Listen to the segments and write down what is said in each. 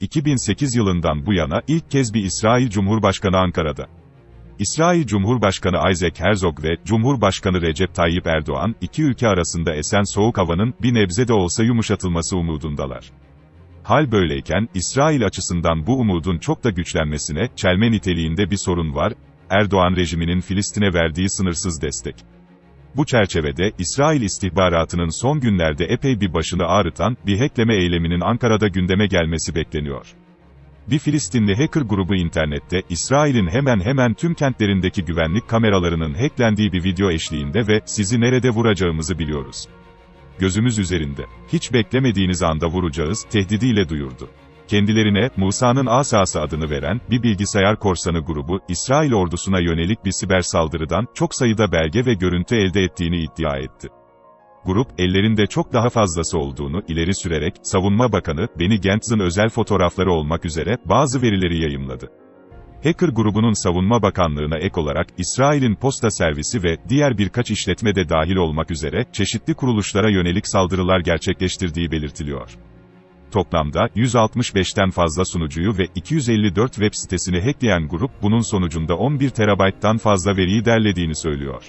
2008 yılından bu yana ilk kez bir İsrail Cumhurbaşkanı Ankara'da. İsrail Cumhurbaşkanı Isaac Herzog ve Cumhurbaşkanı Recep Tayyip Erdoğan, iki ülke arasında esen soğuk havanın bir nebze de olsa yumuşatılması umudundalar. Hal böyleyken, İsrail açısından bu umudun çok da güçlenmesine, çelme niteliğinde bir sorun var, Erdoğan rejiminin Filistin'e verdiği sınırsız destek. Bu çerçevede, İsrail istihbaratının son günlerde epey bir başını ağrıtan, bir hackleme eyleminin Ankara'da gündeme gelmesi bekleniyor. Bir Filistinli hacker grubu internette, İsrail'in hemen hemen tüm kentlerindeki güvenlik kameralarının hacklendiği bir video eşliğinde ve sizi nerede vuracağımızı biliyoruz. Gözümüz üzerinde. Hiç beklemediğiniz anda vuracağız, tehdidiyle duyurdu. Kendilerine, Musa'nın Asası adını veren, bir bilgisayar korsanı grubu, İsrail ordusuna yönelik bir siber saldırıdan, çok sayıda belge ve görüntü elde ettiğini iddia etti. Grup, ellerinde çok daha fazlası olduğunu ileri sürerek, Savunma Bakanı, Benny Gantz'ın özel fotoğrafları olmak üzere, bazı verileri yayımladı. Hacker grubunun Savunma Bakanlığı'na ek olarak, İsrail'in posta servisi ve diğer birkaç işletme de dahil olmak üzere, çeşitli kuruluşlara yönelik saldırılar gerçekleştirdiği belirtiliyor. Toplamda, 165'ten fazla sunucuyu ve 254 web sitesini hackleyen grup, bunun sonucunda 11 terabayttan fazla veriyi derlediğini söylüyor.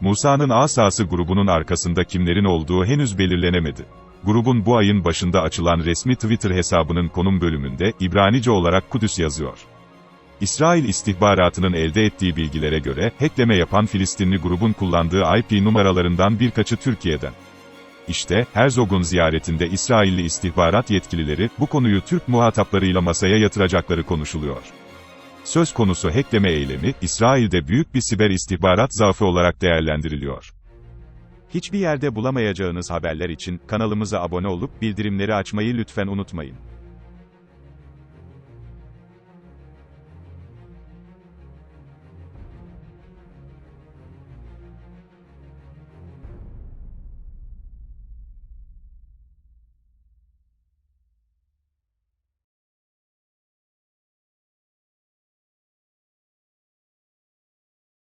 Musa'nın Asası grubunun arkasında kimlerin olduğu henüz belirlenemedi. Grubun bu ayın başında açılan resmi Twitter hesabının konum bölümünde, İbranice olarak Kudüs yazıyor. İsrail istihbaratının elde ettiği bilgilere göre, hackleme yapan Filistinli grubun kullandığı IP numaralarından birkaçı Türkiye'den. İşte, Herzog'un ziyaretinde İsrailli istihbarat yetkilileri, bu konuyu Türk muhataplarıyla masaya yatıracakları konuşuluyor. Söz konusu hackleme eylemi, İsrail'de büyük bir siber istihbarat zaafı olarak değerlendiriliyor. Hiçbir yerde bulamayacağınız haberler için kanalımıza abone olup bildirimleri açmayı lütfen unutmayın.